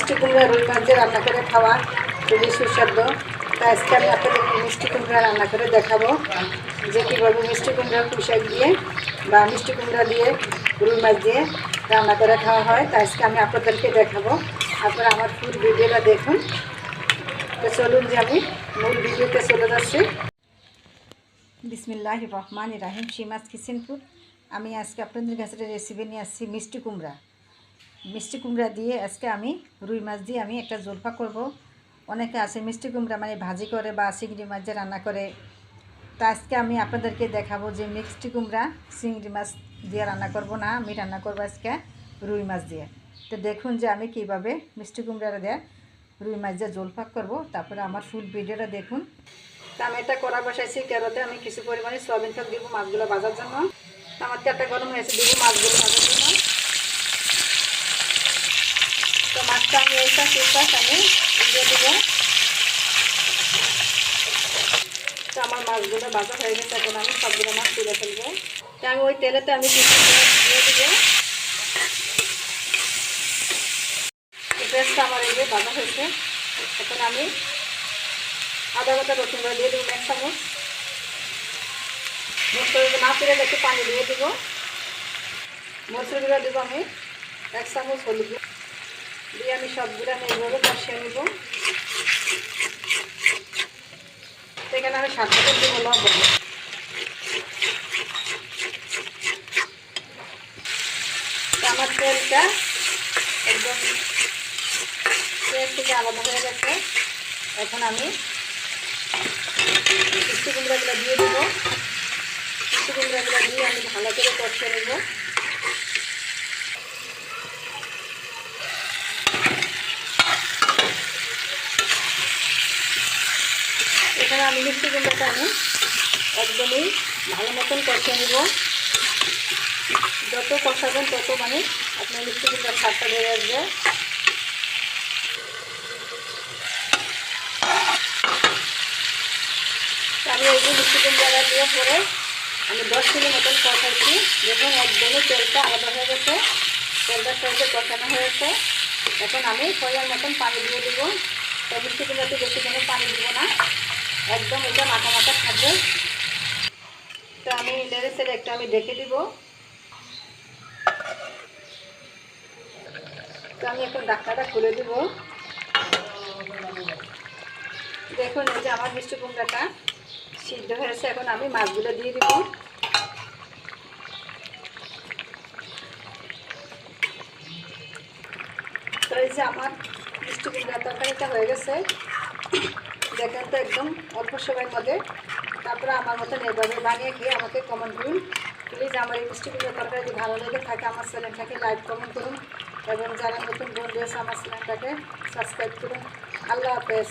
মিষ্টি কুমড়া রুই মাছ দিয়ে রান্না করে খাওয়া খুবই সুস্বাদু। তা আজকে আমি আপনাদেরকে মিষ্টি কুমড়া রান্না করে দেখাবো যে কীভাবে মিষ্টি কুমড়া পুষাক দিয়ে বা মিষ্টি কুমড়া দিয়ে রুই মাছ দিয়ে রান্না করে খাওয়া হয়। তা আজকে আমি আপনাদেরকে দেখাবো। আপনারা আমার ফুল ভিডিওটা দেখুন। তো চলুন যে আমি মূল ভিডিওতে চলে যাচ্ছি। বিসমিল্লাহ রহমান রাহিম সীমাজ কিচেনপুর আমি আজকে আপনাদের কাছে রেসিপি নিয়ে আসছি, মিষ্টি কুমড়া। মিষ্টি কুমড়া দিয়ে আজকে আমি রুই মাছ দিয়ে আমি একটা জলফা করব। অনেকে আছে মিষ্টি কুমড়া মানে ভাজি করে বা চিংড়ি মাছ দিয়ে রান্না করে। তা আজকে আমি আপনাদেরকে দেখাবো যে মিষ্টি কুমড়া, চিংড়ি মাছ দিয়ে রান্না করব না, আমি রান্না করব আজকে রুই মাছ দিয়ে। তো দেখুন যে আমি কীভাবে মিষ্টি কুমড়া দিয়ে রুই মাছ দিয়ে জলফাক করব। তারপরে আমার ফুল ভিডিওটা দেখুন। তা আমি এটা করা বসাইছি, কেরোতে আমি কিছু পরিমাণে সয়াবিন তেল দিব মাছগুলো ভাজার জন্য। তা আমার তেলটা গরম হয়েছে দিব মাছগুলো ভাজার জন্য। মাছটা আমি এইটা পিসটা আমি দিয়ে দিব। আমার মাছগুলো ভাজা হয়ে গেছে, এখন আমি সবগুলো মাছ তুলে ফেলব। আমি ওই তেলেতে আমি কিছু দিয়ে দিব। পেঁয়াজটা আমার এই যে ভাজা হয়েছে, এখন আমি আদা বাটা, রসুন দিয়ে দেবো এক চামচ। মশলা না পেরে একটু পানি দিয়ে দেবো। গুঁড়া দেবো আমি এক চামচ হলুদ দিয়ে আমি সবগুলো আমি এইভাবে কষিয়ে নেব। সেখানে আমি সাত টাকা দেবো লবণ আমার তেলটা একদম তেল থেকে আলাদা হয়ে গেছে। এখন আমি কুমড়াগুলো দিয়ে দেবো। কুমড়াগুলো দিয়ে আমি ভালো করে কষিয়ে নেব। এখানে আমি মিষ্টি কুমড়াটা আমি একদমই ভালো মতন কষিয়ে নেব। যত কষাবেন তত মানে আপনার মিষ্টি কুমড়ার স্বাদটা বেড়ে আসবে। আমি এই যে মিষ্টি কুমড়া দিয়ে পরে আমি দশ কিলো মতন কষাইছি দেখুন একদমই তেলটা আলাদা হয়ে গেছে তেলটার সঙ্গে কষানো হয়েছে এখন আমি পরিমাণ মতন পানি দিয়ে দেবো। তো মিষ্টি কুমড়াতে বেশি কোনো পানি দিব না। একদম এটা মাথা মাথা থাকবে। তো আমি লেড়ে সেরে একটা আমি ডেকে দিব। তো আমি এখন ডাক্তারটা খুলে দিব। দেখুন, এই যে আমার মিষ্টি কুমড়াটা সিদ্ধ হয়েছে এখন আমি মাছগুলো দিয়ে দিব। তো এই যে আমার মিষ্টি কুমড়া তরকারিটা হয়ে গেছে। দেখেন তো একদম অল্প সময়ের মধ্যে। তারপরে আমার মতন এভাবে বানিয়ে গিয়ে আমাকে কমেন্ট করুন প্লিজ আমার এই মিষ্টিগুলো তরকারি যদি ভালো লেগে থাকে আমার চ্যানেলটাকে লাইক কমেন্ট করুন। এবং যারা নতুন বন্ধু আছে আমার চ্যানেলটাকে সাবস্ক্রাইব করুন। আল্লাহ হাফেজ।